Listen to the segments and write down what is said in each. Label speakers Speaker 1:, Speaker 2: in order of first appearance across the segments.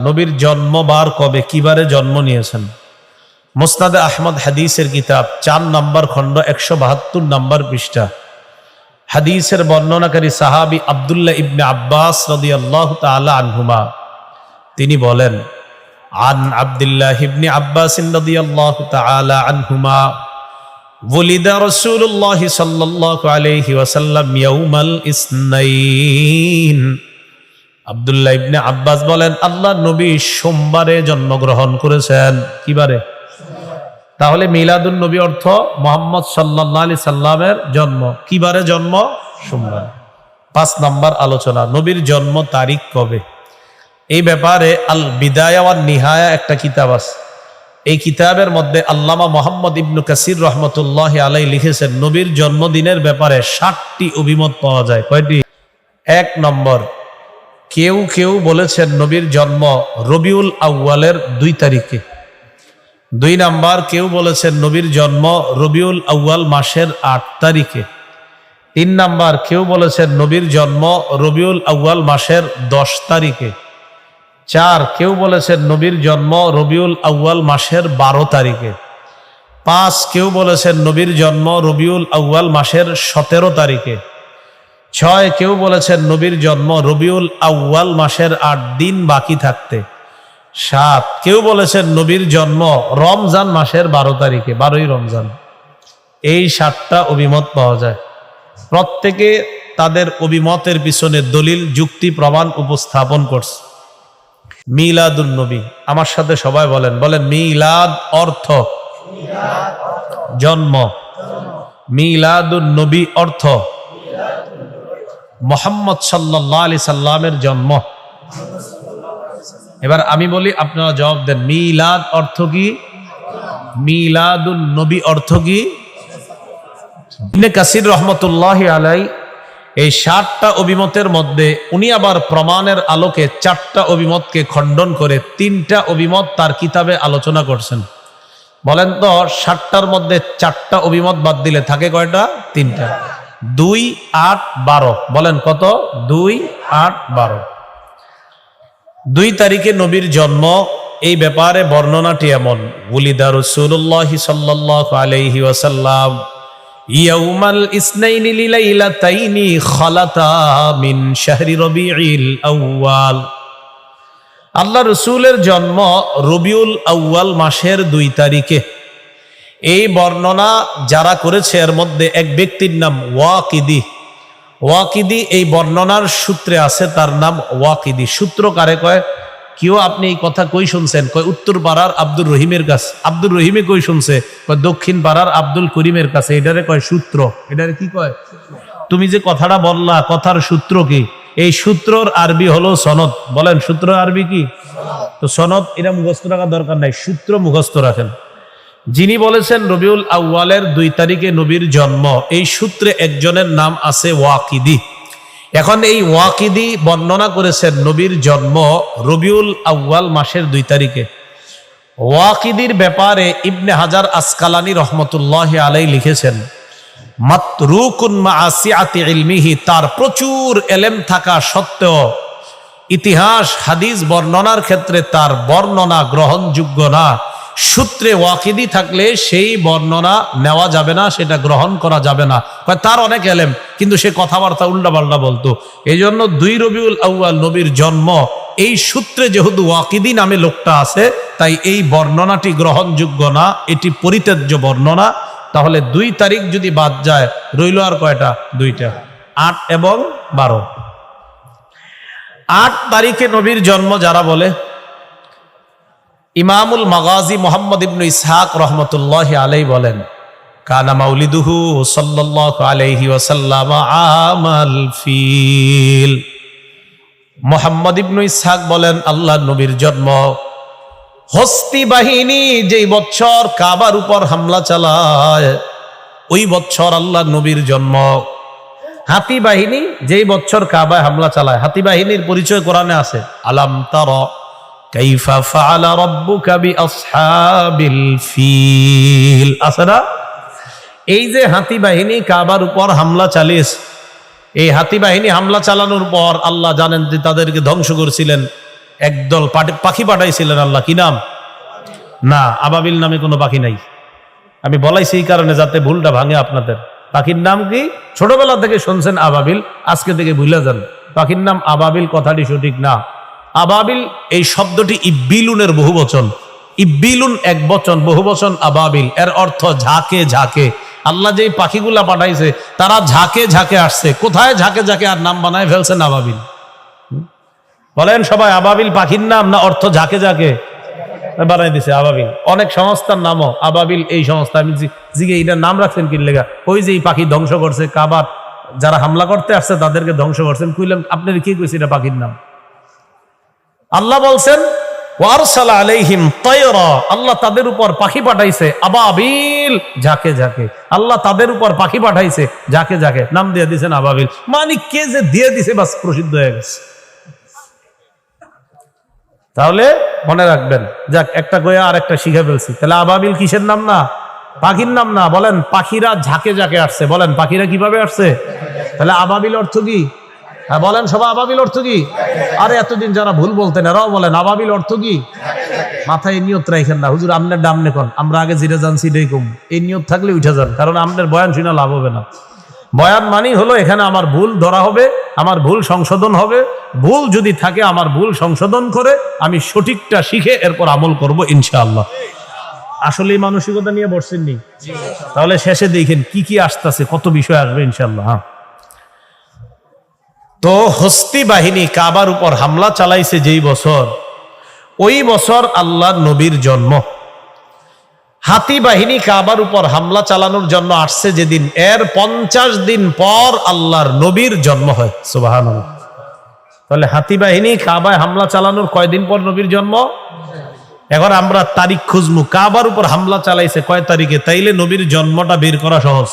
Speaker 1: নবীর জন্মবার কবে কিবারে জন্ম নিয়েছেন মোস্তাদে আহমদ হাদিসের কিতাব চার নম্বর খণ্ড একশো বাহাত্তর নম্বর পৃষ্ঠা হাদিসের বর্ণনাকারী সাহাবি আবদুল্লাহ ইবনে আব্বাস রদি আল্লাহ তালা আনহুমা তিনি বলেন আন আবদুল্লাহ ইবনে আব্বাস রদি আল্লাহ তালা আনহুমা ولد رسول الله صلى الله عليه وسلم يوم الاثنين আব্দুল্লাহ ইবনে আব্বাস বলেন, আল্লাহ নবী সোমবারে জন্মগ্রহণ করেছেন। কিবারে? তাহলে মিলাদুন নবী অর্থ মোহাম্মদ সাল্লাহ আলি সাল্লামের জন্ম। কিবারে জন্ম? সোমবার। পাঁচ নাম্বার আলোচনা, নবীর জন্ম তারিখ কবে? এই ব্যাপারে আল বিদায়া ওয়ান নিহায়া একটা কিতাব আছে। এই কিতাবের মধ্যে আল্লামা মোহাম্মদ ইবনু কাসির রহমতুল্লাহ আলাই লিখেছেন, নবীর জন্মদিনের ব্যাপারে ষাটটি অভিমত পাওয়া যায়। কয়টি? এক নম্বর কেউ কেউ বলেছেন নবীর জন্ম রবিউল আউ্বালের দুই তারিখে। দুই নাম্বার কেউ বলেছেন নবীর জন্ম রবিউল আউ্বাল মাসের আট তারিখে। তিন নাম্বার কেউ বলেছেন নবীর জন্ম রবিউল আউ্বাল মাসের দশ তারিখে। চার কেউ বলেছেন নবীর জন্ম রবিউল আউ্বাল মাসের বারো তারিখে। পাঁচ কেউ বলেছেন নবীর জন্ম রবিউল আউ্বাল মাসের সতেরো তারিখে। ছয়, কেউ বলেছেন নবীর জন্ম রবিউল আউ্বাল মাসের আট দিন বাকি থাকতে। সাত, কেউ বলেছেন নবীর জন্ম রমজান মাসের বারো তারিখে, বারোই রমজান। এই সাতটা অভিমত পাওয়া যায়। প্রত্যেকে তাদের অভিমতের পিছনে দলিল, যুক্তি, প্রমাণ উপস্থাপন করছে। মিলাদুন নবী, আমার সাথে সবাই বলেন বলেন মিলাদ অর্থ। জন্ম। মিলাদুন নবী অর্থ। মোহাম্মদ সাল্লাহ আলি সাল্লামের জন্ম। এবার আমি বলি, আপনারা জবাব দেন, মিলাদ অর্থ কি? মিলাদুন নবী অর্থ কি? কাসির রহমতুল্লাহ আলাই এই ষাটটা অভিমতের মধ্যে উনি আবার প্রমাণের আলোকে চারটা অভিমতকে খণ্ডন করে তিনটা অভিমত তার কিতাবে আলোচনা করছেন। বলেন তো ষাটটার মধ্যে চারটা অভিমত বাদ দিলে থাকে কয়টা? তিনটা। দুই আট বারো। বলেন কত? দুই আট বারো। দুই তারিখে নবীর জন্ম, এই ব্যাপারে বর্ণনাটি এমন। উলিদা রসুল্লাহ সাল্লাহ আলহি ওয়াসাল্লাম আউয়াল। আল্লাহ রসুলের জন্ম রবিউল আউয়াল মাসের দুই তারিখে। এই বর্ণনা যারা করেছে, এর মধ্যে এক ব্যক্তির নাম ওয়াকিদি। ওয়াকিদি এই বর্ণনার সূত্রে আছে, তার নাম ওয়াকিদি। সূত্র কারে কয়? কেউ আপনি এই কথা কই শুনছেন? কয়, উত্তর পাড়ার আব্দুর রহিমের কাছে। আব্দুর রহিমে কই শুনছে? কয়, দক্ষিণ পাড়ার আব্দুল করিমের কাছে। এটারে কয় সূত্র। এটারে কি কয়? তুমি যে কথাটা বললা, কথার সূত্র কি? এই সূত্রর আরবি হলো সনদ। বলেন সূত্র আরবি কি? তো সনদ, এটা মুখস্থ রাখার দরকার নাই। সূত্র মুখস্থ রাখেন। যিনি বলেছেন রবিউল আউ্বালের দুই তারিখে নবীর জন্ম, এই সূত্রে একজনের নাম আছে ওয়াকিদি। এখন এই ওয়াকিদি বর্ণনা করেছেন নবীর জন্ম রবিউল আউ্বাল মাসের দুই তারিখে। ওয়াকিদির ব্যাপারে ইবনে হাজার আসকালানি রহমতুল্লাহ আলাই লিখেছেন ইলমিহি তার প্রচুর এলেম থাকা সত্ত্বেও ইতিহাস, হাদিস বর্ণনার ক্ষেত্রে তার বর্ণনা গ্রহণযোগ্য না। সূত্রে ওয়াকিদি থাকলে সেই বর্ণনা নেওয়া যাবে না, সেটা গ্রহণ করা যাবে না। তার অনেক এলেম, কিন্তু সে কথাবার্তা উল্টা পাল্টা বলতো। এই জন্য দুই রবিউল আউ্য়াল নবীর জন্ম, এই সূত্রে যেহেতু ওয়াকিদি নামে লোকটা আছে, তাই এই বর্ণনাটি গ্রহণযোগ্য না, এটি পরিত্যাজ্য বর্ণনা। তাহলে দুই তারিখ যদি বাদ যায়, রইল আর কয়টা? দুইটা। আট এবং বারো। আট তারিখে নবীর জন্ম যারা বলে ইমামুল মাগাজি মোহাম্মদ ইবনু ইসহাক রহমতুল্লাহ আলাই বলেন, কানা মাউলিদুহু সাল্লাল্লাহু আলাইহি ওয়াসাল্লাম আমাল ফিল। ইসহাক বলেন আল্লাহ নবীর জন্ম। হস্তি বাহিনী যেই বছর কাবার উপর হামলা চালায়, ওই বছর আল্লাহ নবীর জন্ম। হাতি বাহিনী যেই বছর কাবায় হামলা চালায়, হাতি বাহিনীর পরিচয় কোরআনে আছে, আলাম তার কাইফা ফাআলা রাব্বুকা বিআসহাবিল ফিল না? এই যে হাতি বাহিনী কাবার উপর হামলা চালিয়েছে, এই হাতি বাহিনী হামলা চালানোর পর আল্লাহ জানেন যে তাদেরকে ধ্বংস করেছিলেন। একদল পাখি পাঠাইছিলেন আল্লাহ, কি নাম? না, আবাবিল নামে কোনো পাখি নাই। আমি বলাইছি এই কারণে যাতে ভুলটা ভাঙে আপনাদের। পাখির নাম কি? ছোটবেলা থেকে শুনছেন আবাবিল, আজকে থেকে ভুলে যান। পাখির নাম আবাবিল, কথাটি সঠিক না। আবাবিল, এই শব্দটি ইব্বিলুনের বহু বচন। ইব্বিলুন এক বচন, বহু বচন আবাবিল। এর অর্থ ঝাঁকে ঝাঁকে। আল্লাহ যেই পাখিগুলা পাঠাইছে, তারা ঝাঁকে ঝাঁকে আসছে। কোথায় ঝাঁকে ঝাঁকে আর নাম বানায় ফেলছেন আবাবিল? বলেন সবাই, আবাবিল পাখির নাম না অর্থ ঝাঁকে ঝাঁকে? বানাই দিছে আবাবিল। অনেক সংস্থার নামও আবাবিল এই সংস্থা। আমি জিগে এটার নাম রাখছেন কি ওই যে এই পাখি ধ্বংস করছে, কাবার যারা হামলা করতে আসছে, তাদেরকে ধ্বংস করছেন। কইলাম আপনার কি কইছে এটা পাখির নাম? আল্লাহ বলছেন, ওয়ারসালা আলাইহিম তায়রা আল্লাহ তাদের উপর পাখি পাঠাইছে, আবাবিল ঝাঁকে ঝাঁকে। আল্লাহ তাদের উপর পাখি পাঠাইছে, ঝাঁকে ঝাঁকে। নাম দিয়ে দিয়েছেন আবাবিল। মানে কে যে দিয়ে দিছে, বাস প্রসিদ্ধ হয়ে গেছে। তাহলে মনে রাখবেন, যাক, একটা গয়া আর একটা শিখে ফেলছি। তাহলে আবাবিল কিসের নাম না? পাখির নাম না? বলেন, পাখিরা ঝাঁকে ঝাঁকে আসছে। বলেন, পাখিরা কীভাবে আসছে? তাহলে আবাবিল অর্থ কি? হ্যাঁ বলেন সবাই আবাবিল অর্থ কি? আরে এতদিন যারা ভুল বলতেন এরাও বলেন আবাবিল অর্থ কি? মাথায় এই নিয়ত রাখেন না। হুজুর আমনের ডাম নেখন আমরা আগে জিরে জানছি কম। এই নিয়ত থাকলে উঠে যান কারণ আমনের বয়ান শুনে লাভ হবে না। বয়ান মানি হলো এখানে আমার ভুল ধরা হবে আমার ভুল সংশোধন হবে। ভুল যদি থাকে আমার ভুল সংশোধন করে আমি সঠিকটা শিখে এরপর আমল করব ইনশাআল্লাহ। আসলে এই মানসিকতা নিয়ে বসছেন নি? তাহলে শেষে দেখেন কি কি আসতেছে কত বিষয় আসবে ইনশাআল্লাহ হ্যাঁ। তো হস্তি বাহিনী কাবার উপর হামলা চালাইছে যেই বছর, ওই বছর আল্লাহ নবীর জন্ম। হাতি বাহিনী কাবার উপর হামলা চালানোর জন্য আসছে যেদিন, এর পঞ্চাশ দিন পর আল্লাহর নবীর জন্ম হয়। সুবাহান তাহলে হাতি বাহিনী কাবায় হামলা চালানোর কয়দিন পর নবীর জন্ম? এখন আমরা তারিখ খুঁজমু কাবার উপর হামলা চালাইছে কয় তারিখে? তাইলে নবীর জন্মটা বের করা সহজ।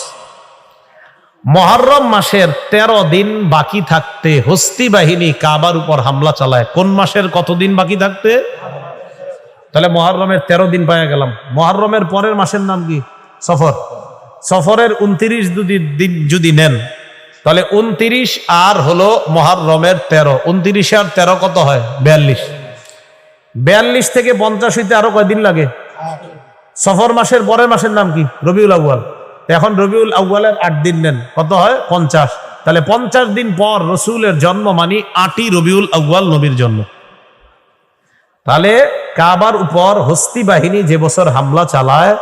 Speaker 1: মহরম মাসের ১৩ দিন বাকি থাকতে হস্তি বাহিনী কাবার উপর হামলা চালায়। কোন মাসের কতদিন বাকি থাকতে? তাহলে মহরমের ১৩ দিন পাওয়া গেলাম। মহরমের পরের মাসের নাম কি? সফর। সফরের উনত্রিশ দিন যদি নেন তাহলে উনত্রিশ আর হলো মহরমের ১৩ উনত্রিশ আর ১৩ কত হয়? বিয়াল্লিশ। বিয়াল্লিশ থেকে পঞ্চাশ হইতে আরও কয়দিন লাগে? সফর মাসের পরের মাসের নাম কি? রবিউল আউয়াল। এখন রবিউল আউয়ালের আট দিন নেন। কত হয়? পঞ্চাশ। তাহলে পঞ্চাশ দিন পর রসুলের জন্ম মানি আটই রবিউল আউয়াল নবীর জন্ম। তাহলে কাবার উপর হস্তি বাহিনী যে বছর হামলা চালায়,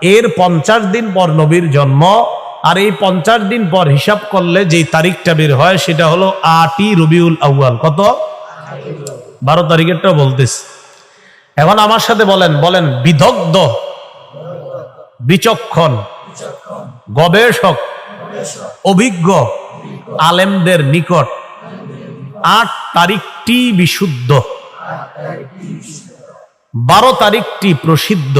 Speaker 1: এর পঞ্চাশ দিন পর নবীর জন্ম, আর এই পঞ্চাশ দিন পর হিসাব করলে যে তারিখটা বের হয়, সেটা হলো আটই রবিউল আউয়াল। কত? বারো তারিখেরটা বলতেছি। এখন আমার সাথে বলেন বলেন বিদগ্ধ বিচক্ষণ গবেষক, অভিজ্ঞ আলেমদের নিকট আট তারিখটি বিশুদ্ধ, বারো তারিখটি প্রসিদ্ধ।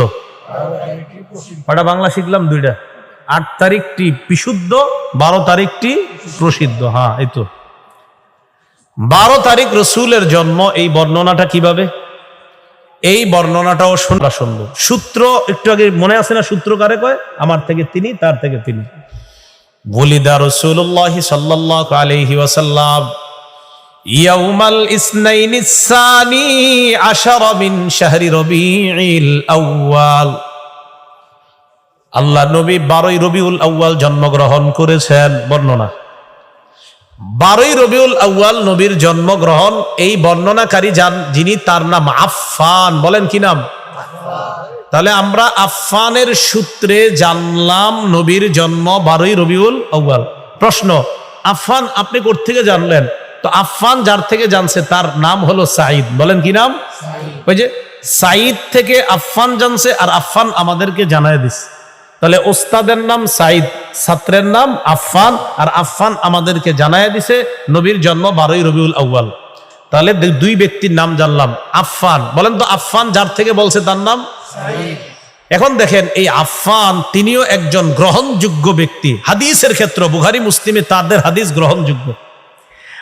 Speaker 1: কটা বাংলা শিখলাম? দুইটা। আট তারিখটি বিশুদ্ধ, বারো তারিখটি প্রসিদ্ধ। হ্যাঁ এই তো। বারো তারিখ রসুলের জন্ম, এই বর্ণনাটা কীভাবে? এই বর্ণনাটাও শোনা শুনব সূত্র একটু আগে মনে আছে না সূত্র কারে কয়? আমার থেকে তিনি, তার থেকে তিনি। রসুল্লাহ সাল্লাহ আলহি ইয়াউমাল ইসনাইন ইসানি শাহরি আউয়াল। আল্লাহ নবী বারোই রবিউল আউয়াল জন্মগ্রহণ করেছেন, বর্ণনা। বারোই রবিউল আউয়াল নবীর জন্মগ্রহণ এই বর্ণনাকারী যান যিনি তার নাম আফফান বলেন কি নাম? তাহলে আমরা আফফানের সূত্রে জানলাম নবীর জন্ম বারোই রবিউল আউয়াল। প্রশ্ন আফফান আপনি থেকে জানলেন? তো আফফান যার থেকে জানছে তার নাম হলো সাঈদ বলেন কি নাম? ওই যে সাঈদ থেকে আফফান জানছে আর আফফান আমাদেরকে জানায় দিছে। তাহলে ওস্তাদের নাম সাইদ ছাত্রের নাম আফফান, আর আফফান আমাদেরকে জানায় দিছে নবীর জন্ম বারোই রবিউল আউ্য়াল। তাহলে দুই ব্যক্তির নাম জানলাম, আফফান। বলেন তো আফফান যার থেকে বলছে তার নাম? এখন দেখেন, এই আফফান তিনিও একজন গ্রহণযোগ্য ব্যক্তি। হাদিসের ক্ষেত্র, বুখারি, মুসলিমে তাদের হাদিস গ্রহণযোগ্য।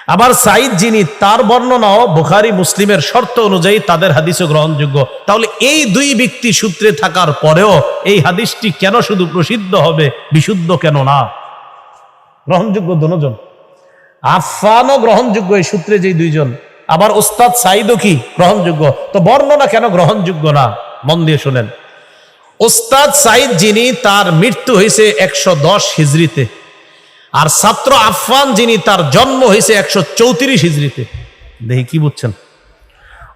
Speaker 1: আবার সাইদ যিনি, তার বর্ণনাও বুখারি মুসলিমের শর্ত অনুযায়ী তাদের হাদিসও গ্রহণযোগ্য। তাহলে এই দুই ব্যক্তি সূত্রে থাকার পরেও এই হাদিসটি কেন শুধু প্রসিদ্ধ হবে, বিশুদ্ধ কেন না? গ্রহণযোগ্য দুজন। আফফানও গ্রহণযোগ্য এই সূত্রে যেই দুইজন। আবার উস্তাদ সাইদও কি গ্রহণযোগ্য? তো বর্ণনা কেন গ্রহণযোগ্য না? মন দিয়ে শুনেন। উস্তাদ সাইদ যিনি, তার মৃত্যু হয়েছে একশো দশ হিজড়িতে। আর ছাত্র আফফান যিনি, তার জন্ম হয়েছে একশো চৌত্রিশ হিজড়িতে। দেখি কি বুঝছেন?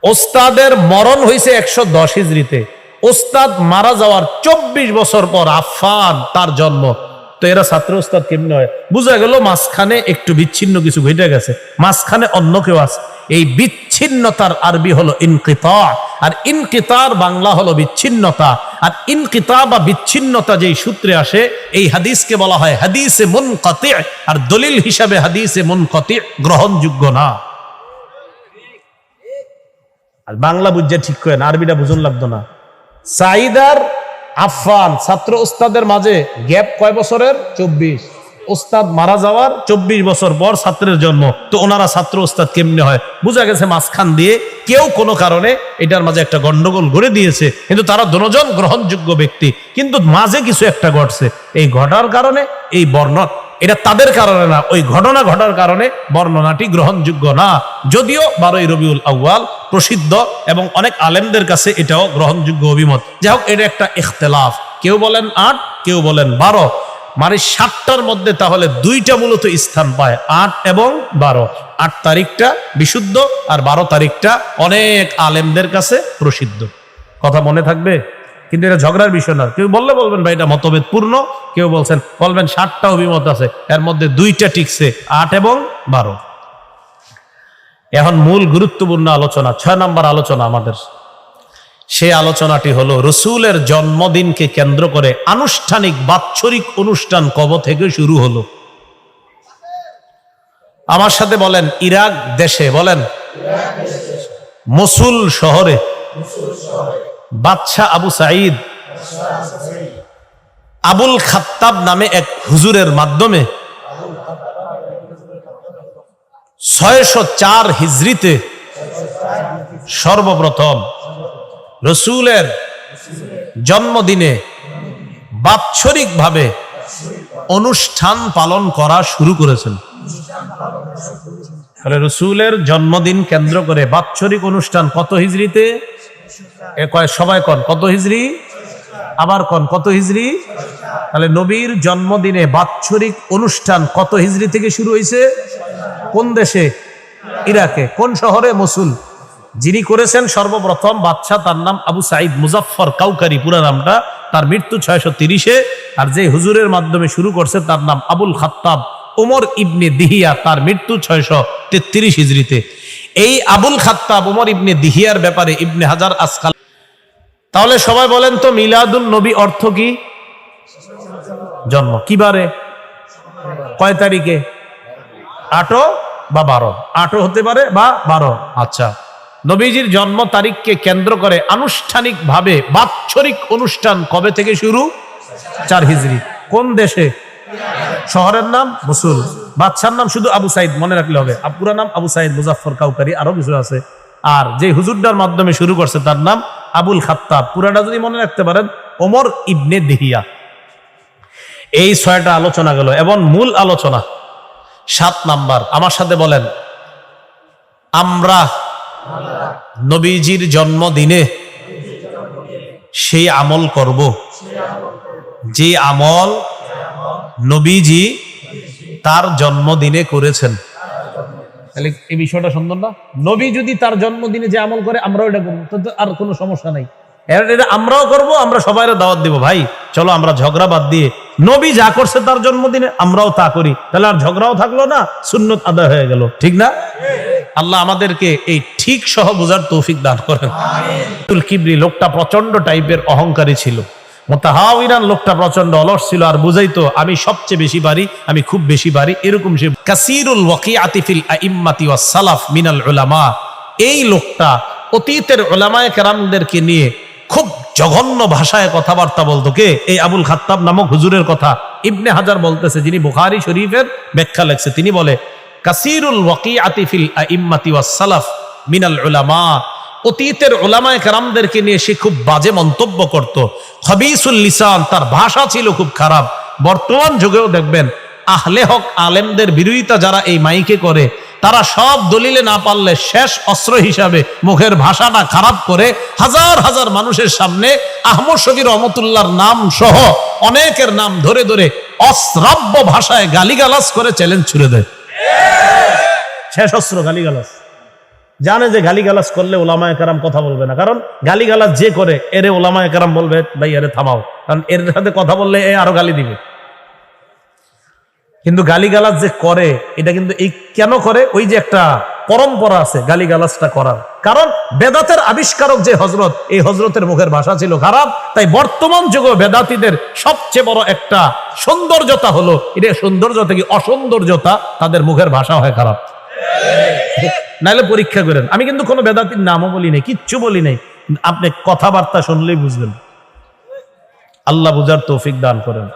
Speaker 1: ওস্তাদের মরণ হয়েছে একশো দশ হিজড়িতে। ওস্তাদ মারা যাওয়ার চব্বিশ বছর পর আফফান তার জন্ম। তো এরা ছাত্র ওস্তাদ কেমনি হয়? বুঝা গেল মাঝখানে একটু বিচ্ছিন্ন কিছু ঘটে গেছে। মাঝখানে অন্য কেউ আছে। এই বিচ্ছিন্নতার আরবি হলো ইনকিতা, আর ইনকিতার বাংলা হলো বিচ্ছিন্নতা। আর ইনকিতা বা বিচ্ছিন্নতা যেই সূত্রে আসে, এই হাদিসকে বলা হয় হাদিসে মন কতে আর দলিল হিসাবে হাদিসে মন কতে গ্রহণযোগ্য না। আর বাংলা বুঝছে ঠিক করে না আরবিটা বুঝুন লাগতো না। সাইদার আফান ছাত্র উস্তাদের মাঝে গ্যাপ কয় বছরের? চব্বিশ। উস্তাদ মারা যাওয়ার চব্বিশ বছর পর ছাত্রের জন্ম। তো ওনারা ছাত্র উস্তাদ কেমনে হয়? বোঝা গেছে মাঝখান দিয়ে কেউ কোনো কারণে এটার মাঝে একটা গন্ডগোল গড়ে দিয়েছে। কিন্তু তারা দুজন গ্রহণযোগ্য ব্যক্তি। কিন্তু মাঝে কিছু একটা ঘটছে। এই ঘটার কারণে এই বর্ণ, এটা তাদের কারণে না, ওই ঘটনা ঘটার কারণে বর্ণনাটি গ্রহণযোগ্য না। যদিও বারোই রবিউল আউয়াল প্রসিদ্ধ এবং অনেক আলেমদের কাছে এটাও গ্রহণযোগ্য অভিমত। যাই হোক, এটা একটা ইখতলাফ। কেউ বলেন আট, কেউ বলেন বারো। মানে সাতটার মধ্যে তাহলে দুইটা মূলত স্থান পায়, আট এবং বারো। আট তারিখটা বিশুদ্ধ আর বারো তারিখটা অনেক আলেমদের কাছে প্রসিদ্ধ। কথা মনে থাকবে? কিন্তু এটা ঝগড়ার বিষয় না। কেউ বললে বলবেন, ভাই, এটা মতভেদ পূর্ণ কেউ বলছেন, বলবেন সাতটা অভিমত আছে। এর মধ্যে দুইটা টিকছে, আট এবং বারো। এখন মূল গুরুত্বপূর্ণ আলোচনা, ছয় নম্বর আলোচনা আমাদের। সে আলোচনাটি হলো, রসুলের জন্মদিনকে কেন্দ্র করে আনুষ্ঠানিক বাৎসরিক অনুষ্ঠান কব থেকে শুরু হলো? আমার সাথে বলেন, ইরাক দেশে বলেন, মসুল শহরে, বাদশাহ আবু সাঈদ, আবুল খাত্তাব নামে এক হুজুরের মাধ্যমে ছয়শো চার হিজড়িতে সর্বপ্রথম রসুলের জন্মদিনে বাৎসরিকভাবে অনুষ্ঠান পালন করা শুরু করেছেন। তাহলে রসুলের জন্মদিন কেন্দ্র করে বাৎসরিক অনুষ্ঠান কত হিজড়িতে? সবাই কন, কত হিজড়ি? আবার কন, কত হিজড়ি? তাহলে নবীর জন্মদিনে বাৎসরিক অনুষ্ঠান কত হিজড়ি থেকে শুরু হয়েছে কোন দেশে? ইরাকে। কোন শহরে? মসুল? যিনি করেছেন সর্বপ্রথম বাদশাহ তার নাম আবু সাইদ মুজাফর কাউকারি, পুরা নামটা। তার মৃত্যু ছয়শো তিরিশে। আর যে হুজুরের মাধ্যমে শুরু করছে তার নাম আবুল খাত্তাব। ওমর ইবনে দিহিয়া, তার মৃত্যু ছয়শো তেত্রিশ হিজড়িতে। এই আবুল খাত্তাব ওমর ইবনে দিহিয়ার ব্যাপারে ইবনে হাজার আসকাল তাহলে সবাই বলেন তো মিলাদুল নবী অর্থ কি? জন্ম। কিবারে? কয় তারিখে? আটো বা বারো? আটো হতে পারে বা বারো। আচ্ছা। নবীজির জন্ম তারিখকে কেন্দ্র করে আনুষ্ঠানিকভাবে বাৎসরিক অনুষ্ঠান কবে থেকে শুরু? চার হিজড়ি কোন দেশে? শহরের নাম মুসুল। বাদশার নাম শুধু আবু সাইদ, মনে রাখলে হবে। আর পুরা নাম আবু সাইদ মুজাফর কাউকারি, আরও কিছু আছে। আর যে হুজুরটার মাধ্যমে শুরু করছে তার নাম আবুল খাত্তাব। পুরাটা যদি মনে রাখতে পারেন, ওমর ইবনে দেহিয়া। এই ছয়টা আলোচনা গেল। এবং মূল আলোচনা সাত নাম্বার। আমার সাথে বলেন, আমরা নবীজির জন্মদিনে সেই আমল করব। যে আমল নবীজি তার জন্মদিনে করেছেন। তাহলে এই বিষয়টা সুন্দর না? নবী যদি তার জন্মদিনে যে আমল করে আমরা এটা করব। আর কোনো সমস্যা নাই। এটা আমরাও করব, আমরা সবাই দাওয়াত দিব, ভাই। চলো আমরা ঝগড়া বাদ দিয়ে, নবী যা করছে তার জন্মদিনে আমরাও তা করি। তাহলে আর ঝগড়াও থাকল না, সুন্নত আদায় হয়ে গেল। ঠিক না? আল্লাহ আমাদেরকে এই ঠিক সহ বোঝার তৌফিক দান করেন। কিবরি লোকটা প্রচণ্ড টাইপের অহংকারী ছিল। মোতাহাবিরান লোকটা প্রচণ্ড অলস ছিল, আর বুঝাইতো, আমি সবচেয়ে বেশি পারি, আমি খুব বেশি পারি। এরকম সে কাসিরুল ওয়াকি আতিফিল আইম্মাতি ওয়াস সালাফ মিনাল উলামা। এই লোকটা অতীতের ওলামায়ে কেরামদেরকে নিয়ে খুব জঘন্য ভাষায় কথাবার্তা বলতো কে? এই আবুল খাত্তাব নামক হুজুরের কথা। ইবনে হাজার বলতেছে, যিনি বুখারি শরীফের ব্যাখ্যা লেখছে, তিনি বলে, কাসিরুল ওয়াকি আতিফিল আইম্মাতি ওয়াস সালাফ মিনাল উলামা। অতীতের ওলামায় কারামদেরকে নিয়ে সে খুব বাজে মন্তব্য করত। খবিসুল লিসান, তার ভাষা ছিল খুব খারাপ। বর্তমান যুগেও দেখবেন, আহলে হক আলেমদের বিরোধিতা যারা এই মাইকে করে তারা সব দলিলে না পারলে শেষ অস্ত্র হিসাবে মুখের ভাষাটা খারাপ করে হাজার হাজার মানুষের সামনে আহমদ শফি রহমতুল্লাহর নাম সহ অনেকের নাম ধরে ধরে অশ্রাব্য ভাষায় গালিগালাজ করে চ্যালেঞ্জ ছুড়ে দেয়। শেষ অস্ত্র গালিগালাজ। জানে যে গালিগালাজ করলে ওলামায় কারাম কথা বলবে না। কারণ গালিগালাজ যে করে, এরে ওলামায় কারাম বলবে, ভাই, এরে থামাও। কারণ এর সাথে কথা বললে এ আরও গালি দিবে। কিন্তু গালিগালাজ যে করে, এটা কিন্তু এই কেন করে? ওই যে একটা পরম্পরা আছে, গালিগালাজটা করার। কারণ বেদাতের আবিষ্কারক যে হজরত এই হজরতের মুখের ভাষা ছিল খারাপ, তাই বর্তমান যুগে বেদাতিদের সবচেয়ে বড় একটা সৌন্দর্যতা হলো, এটা সৌন্দর্য থেকে অসৌন্দর্যতা তাদের মুখের ভাষা হয় খারাপ। নাহলে পরীক্ষা করেন। আমি কিন্তু কোনো বেদাতির নামও বলি নাই, কিচ্ছু বলি নাই। আপনি কথাবার্তা শুনলেই বুঝবেন। আল্লাহ বুঝার তৌফিক দান করেন।